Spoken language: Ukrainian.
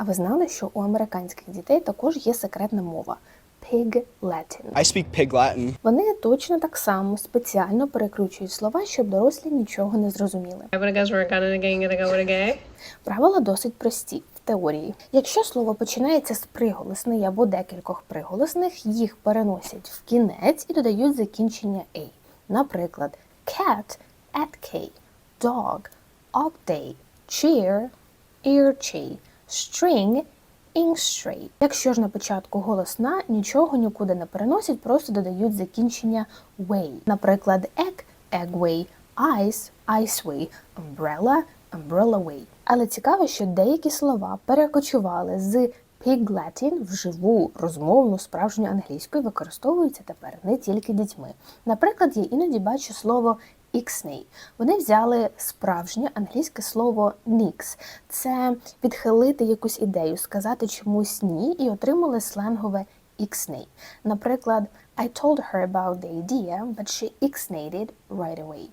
А ви знали, що у американських дітей також є секретна мова Pig Latin. I speak Pig Latin. Вони точно так само спеціально перекручують слова, щоб дорослі нічого не зрозуміли. Правила досить прості в теорії. Якщо слово починається з приголосної або декількох приголосних, їх переносять в кінець і додають закінчення «a». Наприклад, cat – at K, dog – up day, cheer – ear chi, string – ing stray. Якщо ж на початку голосна, нічого нікуди не переносять, просто додають закінчення way. Наприклад, egg – eggway, ice – iceway, umbrella – umbrella way. Але цікаво, що деякі слова перекочували з Pig Latin в живу розмовну справжню англійську і використовуються тепер не тільки дітьми. Наприклад, я іноді бачу слово Ixnay. Вони взяли справжнє англійське слово nix. Це підхилити якусь ідею, сказати чомусь ні, і отримали сленгове іксний. Наприклад, I told her about the idea, but she ixnayed right away.